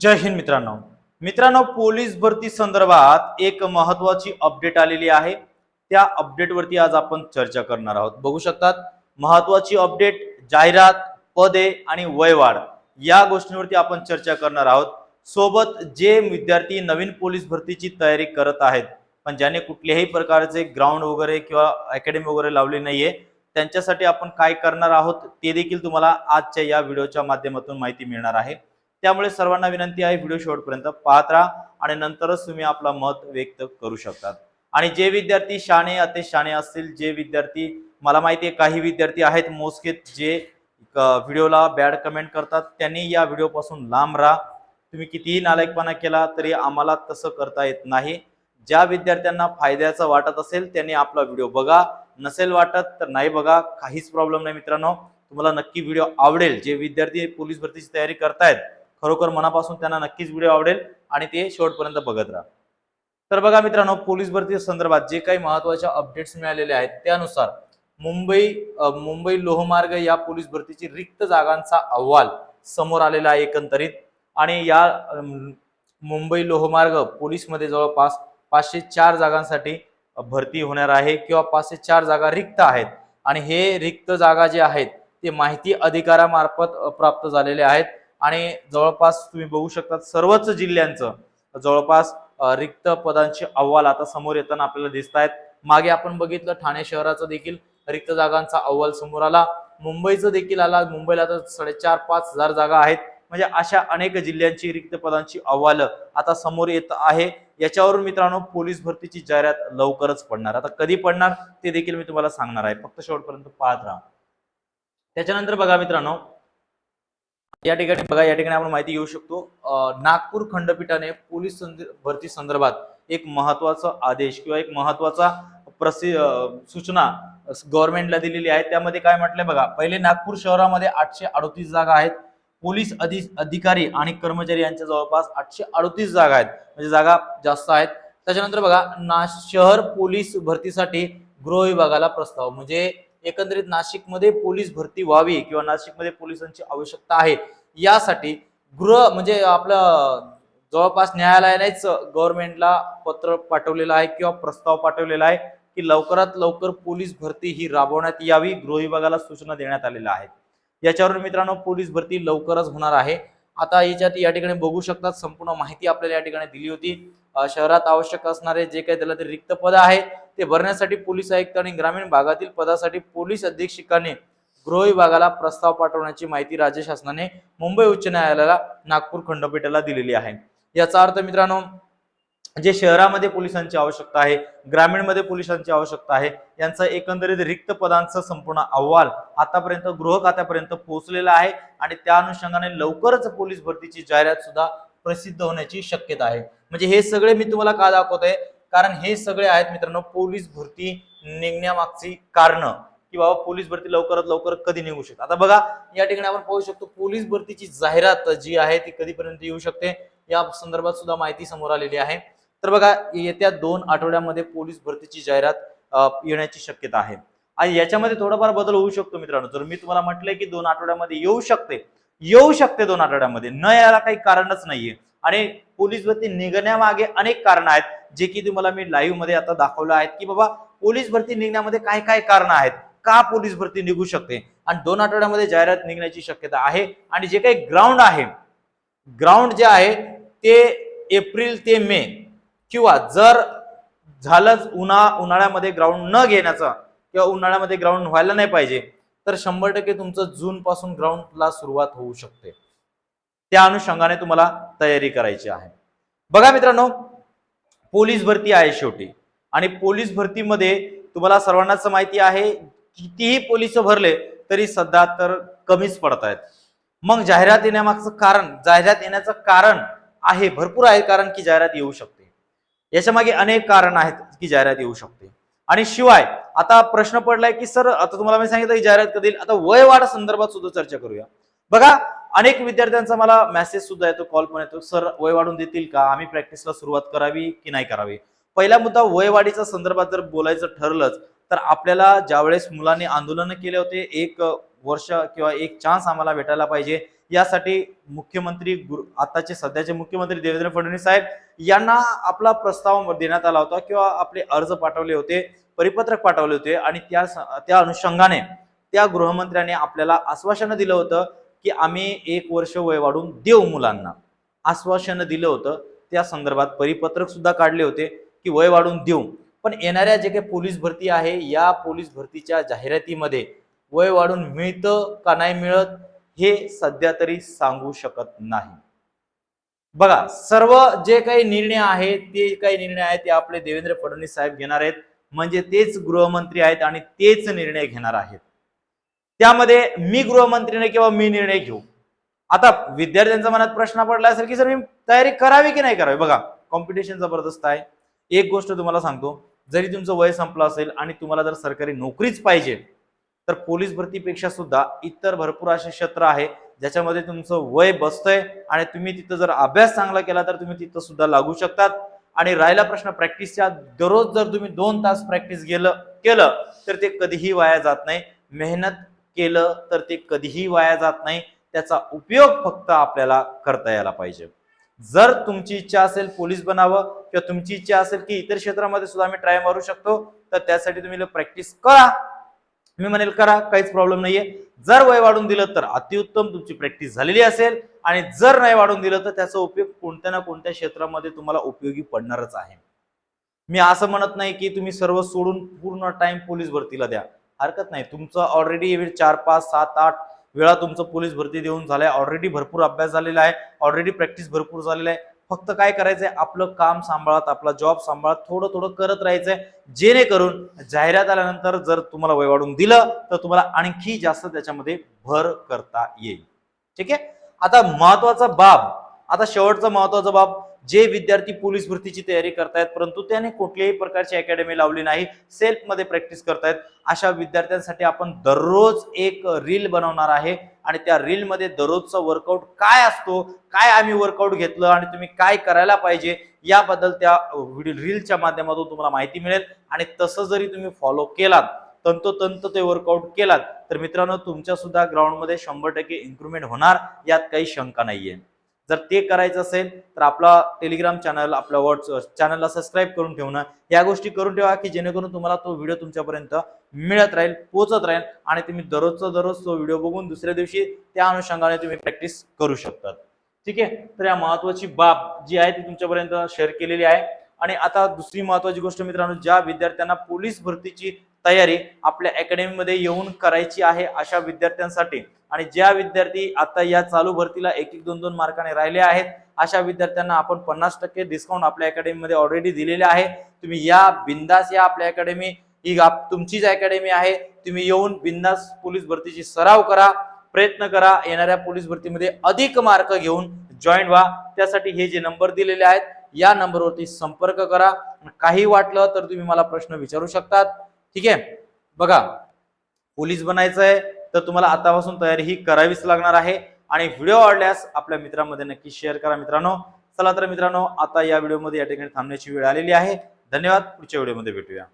जय हिंद मित्रांनो. मित्रांनो पोलीस भरती संदर्भात एक महत्वाची अपडेट आलेली आहे. त्या अपडेटवरती आज आपण चर्चा करणार आहोत. बघू शकतात महत्वाची अपडेट जाहिरात पदे आणि वयवाढ या गोष्टींवरती आपण चर्चा करणार आहोत. सोबत जे विद्यार्थी नवीन पोलीस भरतीची तयारी करत आहेत पण ज्याने कुठल्याही प्रकारचे ग्राउंड वगैरे किंवा अकॅडमी वगैरे लावली नाहीये त्यांच्यासाठी आपण काय करणार आहोत ते देखील तुम्हाला आजच्या या व्हिडिओच्या माध्यमातून माहिती मिळणार आहे. त्यामुळे सर्वांना विनंती आहे व्हिडिओ शेवटपर्यंत पाहत राहा आणि नंतरच तुम्ही आपला मत व्यक्त करू शकतात. आणि जे विद्यार्थी शाणे अति शाणे असतील जे विद्यार्थी मला माहिती आहे काही विद्यार्थी आहेत मोजकेत जे व्हिडिओला बॅड कमेंट करतात त्यांनी या व्हिडिओपासून लांब राहा. तुम्ही कितीही नालायकपणा केला तरी आम्हाला तसं करता येत नाही. ज्या विद्यार्थ्यांना फायद्याचं वाटत असेल त्यांनी आपला व्हिडिओ बघा. नसेल वाटत तर नाही बघा. काहीच प्रॉब्लेम नाही मित्रांनो. तुम्हाला नक्की व्हिडिओ आवडेल जे विद्यार्थी पोलीस भरतीची तयारी करतायत खरोखर मनापासून त्यांना नक्कीच व्हिडिओ आवडेल आणि ते शेवटपर्यंत बघत राहा. तर बघा मित्रांनो पोलीस भरती संदर्भात जे काही महत्त्वाच्या अपडेट्स मिळालेले आहेत त्यानुसार मुंबई मुंबई लोहमार्ग या पोलीस भरतीची रिक्त जागांचा अहवाल समोर आलेला आहे एकंदरीत. आणि या मुंबई लोहमार्ग पोलीसमध्ये जवळपास पाचशे चार जागांसाठी भरती होणार आहे किंवा पाचशे चार जागा रिक्त आहेत. आणि हे रिक्त जागा जे आहेत ते माहिती अधिकारामार्फत प्राप्त झालेले आहेत. आणि जवळपास तुम्ही बघू शकता सर्वच जिल्ह्यांचं जवळपास रिक्त पदांचे अहवाल आता समोर येताना आपल्याला दिसत आहेत मागे आपण बघितलं ठाणे शहराचं देखील रिक्त जागांचा अहवाल समोर आला. मुंबईचं देखील आला. मुंबईला तर साडेचार पाच हजार जागा आहेत. म्हणजे अशा अनेक जिल्ह्यांची रिक्त पदांची अहवाल आता समोर येत आहे. याच्यावरून मित्रांनो पोलीस भरतीची जाहिरात लवकरच पडणार. आता कधी पडणार ते देखील मी तुम्हाला सांगणार आहे. फक्त शेवटपर्यंत पाहत राहा. त्याच्यानंतर बघा मित्रांनो या ठिकाणी बघा या ठिकाणी आपण माहिती घेऊ शकतो नागपूर खंडपीठाने पोलीस भरती संदर्भात एक महत्त्वाचा आदेश किंवा एक महत्त्वाचा प्रसि सूचना गव्हर्नमेंटला दिलेली आहे. त्यामध्ये काय म्हटलंय बघा पहिले नागपूर शहरामध्ये आठशे अडतीस जागा आहेत. पोलीस अधि अधिकारी आणि कर्मचारी यांच्या जवळपास आठशे अडतीस जागा आहेत. म्हणजे जागा जास्त आहेत. त्याच्यानंतर बघा ना शहर पोलीस भरतीसाठी गृह विभागाला प्रस्ताव. म्हणजे एकंदरीत नाशिकमध्ये पोलीस भरती व्हावी किंवा नाशिकमध्ये पोलिसांची आवश्यकता आहे यासाठी गृह म्हणजे आपलं जवळपास न्यायालयानेच गव्हर्नमेंटला पत्र पाठवलेलं आहे किंवा प्रस्ताव पाठवलेला आहे की लवकरात लवकर पोलीस भरती ही राबवण्यात यावी गृह विभागाला सूचना देण्यात आलेल्या आहेत. याच्यावर मित्रांनो पोलीस भरती लवकरच होणार आहे. आता याच्यात या ठिकाणी बघू शकतात संपूर्ण माहिती आपल्याला या ठिकाणी दिली होती. शहरात आवश्यक असणारे जे काही त्याला ते रिक्त पद आहेत ते भरण्यासाठी पोलीस आयुक्त आणि ग्रामीण भागातील पदासाठी पोलीस अधीक्षकाने गृह विभागाला प्रस्ताव पाठवण्याची माहिती राज्य शासनाने मुंबई उच्च न्यायालयाला नागपूर खंडपीठाला दिलेली आहे. याचा अर्थ मित्रांनो जे शहरामध्ये पोलिसांची आवश्यकता आहे ग्रामीणमध्ये पोलिसांची आवश्यकता आहे यांचा एकंदरीत रिक्त पदांचं संपूर्ण अहवाल आतापर्यंत गृह खात्यापर्यंत पोहोचलेला आहे आणि त्या अनुषंगाने लवकरच पोलीस भरतीची जाहिरात सुद्धा प्रसिद्ध होण्याची शक्यता आहे. म्हणजे हे सगळे मी तुम्हाला का दाखवतोय? कारण हे सगळे आहेत मित्रांनो पोलीस भरती निघण्यामागची कारण. की बाबा पोलीस भरती लवकरात लवकर कधी निघू शकते? आता बघा या ठिकाणी आपण पाहू शकतो पोलीस भरतीची जाहिरात जी आहे ती कधीपर्यंत येऊ शकते? या संदर्भात सुद्धा माहिती समोर आलेली आहे. तर बघा येत्या दोन आठवड्यामध्ये पोलीस भरतीची जाहिरात येण्याची शक्यता आहे. आणि याच्यामध्ये थोडाफार बदल होऊ शकतो मित्रांनो. जर मी तुम्हाला म्हटलंय की दोन आठवड्यामध्ये येऊ शकते येऊ शकते दोन आठवड्यामध्ये. न यायला काही कारणच नाहीये. आणि पोलीस भरती निघण्यामागे अनेक कारण आहेत जे की तुम्हाला मी लाईव्हमध्ये आता दाखवलं आहेत की बाबा पोलीस भरती निघण्यामध्ये काय काय कारण आहेत? का पोलीस भरती निघू शकते? आणि दोन आठवड्यामध्ये जाहिरात निघण्याची शक्यता आहे. आणि जे काही ग्राउंड आहे ग्राउंड जे आहे ते एप्रिल ते मे किंवा जर झालंच उन्हा उन्हाळ्यामध्ये ग्राउंड न घेण्याचं किंवा उन्हाळ्यामध्ये ग्राउंड व्हायला नाही पाहिजे तर शंभर टक्के तुमचं जून पासून ग्राउंडला सुरुवात होऊ शकते. त्या अनुषंगाने तुम्हाला तयारी करायची आहे. बघा मित्रांनो पोलीस भरती आहे शेवटी. आणि पोलीस भरतीमध्ये तुम्हाला सर्वांनाच माहिती आहे कितीही पोलीस भरले तरी सध्या तर कमीच पडत आहेत मग जाहिरात येण्यामागचं कारण जाहिरात येण्याचं कारण आहे भरपूर आहे कारण की जाहिरात येऊ शकते. याच्या मागे अनेक कारण आहेत की जाहिरात येऊ शकते. आणि शिवाय आता प्रश्न पडलाय की सर आता तुम्हाला मी सांगितलं की जाहिरात कधी आता वय वाढ संदर्भात सुद्धा चर्चा करूया. बघा अनेक विद्यार्थ्यांचा मला मेसेज सुद्धा येतो कॉल पण येतो सर वय वाढून देतील का? आम्ही प्रॅक्टिसला सुरुवात करावी की नाही करावी? पहिला मुद्दा वयवाढीच्या संदर्भात जर बोलायचं ठरलंच तर आपल्याला ज्यावेळेस मुलांनी आंदोलन केले होते एक वर्ष किंवा एक चान्स आम्हाला भेटायला पाहिजे. यासाठी मुख्यमंत्री गुरु- आताचे सध्याचे मुख्यमंत्री देवेंद्र फडणवीस साहेब यांना आपला प्रस्ताव देण्यात आला होता किंवा आपले अर्ज पाठवले होते परिपत्रक पाठवले होते आणि त्या त्या अनुषंगाने त्या गृहमंत्र्याने आपल्याला आश्वासन दिलं होतं की आम्ही एक वर्ष वय वाढून देऊ मुलांना. आश्वासन दिलं होतं. त्या संदर्भात परिपत्रक सुद्धा काढले होते की वय वाढून देऊ. पण येणाऱ्या जे काही पोलीस भरती आहे या पोलीस भरतीच्या जाहिरातीमध्ये वय वाढून मिळतं का नाही मिळत हे सध्या तरी सांगू शकत नाही. बघा सर्व जे काही निर्णय आहेत ते काही निर्णय आहेत ते आपले देवेंद्र फडणवीस साहेब घेणार आहेत. म्हणजे तेच गृहमंत्री आहेत आणि तेच निर्णय घेणार आहेत. त्यामध्ये मी गृहमंत्रीने किंवा मी निर्णय घेऊ? आता विद्यार्थ्यांच्या मनात प्रश्न पडला असेल की सर मी तयारी करावी की नाही करावी? बघा कॉम्पिटिशन जबरदस्त आहे. एक गोष्ट तुम्हाला सांगतो. जरी तुमचं वय संपलं असेल आणि तुम्हाला जर सरकारी नोकरीच पाहिजे तर पोलीस भरतीपेक्षा सुद्धा इतर भरपूर असे क्षेत्र आहे ज्याच्यामध्ये तुमचं वय बसतंय आणि तुम्ही तिथं जर अभ्यास चांगला केला तर तुम्ही तिथं सुद्धा लागू शकतात. आणि राहिला प्रश्न प्रॅक्टिसच्या दररोज जर तुम्ही दोन तास प्रॅक्टिस गेलं केलं तर ते कधीही वाया जात नाही. मेहनत केलं तर ते कधीही वाया जात नाही. त्याचा उपयोग फक्त आपल्याला करता यायला पाहिजे. जर तुमची इच्छा असेल पोलीस बनावं किंवा तुमची इच्छा असेल की इतर क्षेत्रामध्ये सुद्धा आम्ही ट्राय मारू शकतो तर त्यासाठी तुम्ही प्रॅक्टिस करा. मी म्हणेल करा काहीच प्रॉब्लेम नाहीये. जर वय वाढून दिलं तर अतिउत्तम तुमची प्रॅक्टिस झालेली असेल आणि जर नाही वाढून दिलं तर त्याचा उपयोग कोणत्या ना कोणत्या क्षेत्रामध्ये तुम्हाला उपयोगी पडणारच आहे. मी असं म्हणत नाही की तुम्ही सर्व सोडून पूर्ण टाइम पोलीस भरतीला द्या. हरकत नाही. तुमचं ऑलरेडी चार पाच सात आठ वेळा तुमचं पोलीस भरती देऊन झालाय. ऑलरेडी भरपूर अभ्यास झालेला आहे. ऑलरेडी प्रॅक्टिस भरपूर झालेला आहे. फक्त काय करायचंय? आपलं काम सांभाळत आपला जॉब सांभाळत थोडं थोडं करत राहायचंय. जेणेकरून जाहिरात आल्यानंतर जर तुम्हाला वय वाढून दिलं तर तुम्हाला आणखी जास्त त्याच्यामध्ये भर करता येईल. ठीक आहे? आता महत्त्वाचा बाब आता शेवटचा महत्त्वाचा बाब जे विद्यार्थी पोलीस भरतीची तयारी करतायत परंतु त्याने कुठल्याही प्रकारची अकॅडमी लावली नाही सेल्फमध्ये प्रॅक्टिस करतायत. अशा विद्यार्थ्यांसाठी आपण दररोज एक रील बनवणार आहे आणि त्या रीलमध्ये दररोजचा वर्कआउट काय असतो काय आम्ही वर्कआउट घेतलं आणि तुम्ही काय करायला पाहिजे याबद्दल त्या रीलच्या माध्यमातून तुम्हाला माहिती मिळेल. आणि तसं जरी तुम्ही फॉलो केलात तंतोतंत ते वर्कआउट केलात तर मित्रांनो तुमच्या सुद्धा ग्राउंडमध्ये शंभर टक्के इम्प्रुव्हमेंट होणार यात काही शंका नाहीये. जर ते करायचं असेल तर आपला टेलिग्राम चॅनल आपल्या व्हॉट्सअप चॅनलला सबस्क्राईब करून ठेवणं. या गोष्टी करून ठेवा की जेणेकरून तुम्हाला तो व्हिडिओ तुमच्यापर्यंत मिळत राहील पोहोचत राहील आणि तुम्ही दररोजचा दररोज तो व्हिडिओ बघून दुसऱ्या दिवशी त्या अनुषंगाने तुम्ही प्रॅक्टिस करू शकतात. ठीक आहे? तर या महत्वाची बाब जी आहे ती तुमच्यापर्यंत शेअर केलेली आहे. आणि आता दुसरी महत्वाची गोष्ट मित्रांनो ज्या विद्यार्थ्यांना पोलीस भरतीची तयारी आपल्या अकॅडमीमध्ये येऊन करायची आहे अशा विद्यार्थ्यांसाठी. आणि ज्या विद्यार्थी आता या चालू भरतीला एक एक दोन दोन मार्काने राहिले आहेत अशा विद्यार्थ्यांना आपण पन्नास टक्के डिस्काउंट आपल्या अकॅडमीमध्ये ऑलरेडी दिलेले आहे. तुम्ही या बिंदास या आपल्या अकॅडमी ही तुमचीच अकॅडमी आहे तुम्ही येऊन बिंदास पोलीस भरतीची सराव करा प्रयत्न करा येणाऱ्या पोलीस भरतीमध्ये अधिक मार्क घेऊन जॉईन व्हा. त्यासाठी हे जे नंबर दिलेले आहेत या नंबरवरती संपर्क करा. काही वाटलं तर तुम्ही मला प्रश्न विचारू शकतात. ठीक आहे? बघा पोलीस बनायचं आहे तर तुम्हाला आतापासून तयारी ही करावीच लागणार आहे. आणि व्हिडिओ आवडल्यास आपल्या मित्रांमध्ये नक्की शेअर करा मित्रांनो. चला तर मित्रांनो आता या व्हिडिओमध्ये या ठिकाणी थांबण्याची वेळ आलेली आहे. धन्यवाद पुढच्या व्हिडिओमध्ये भेटूया.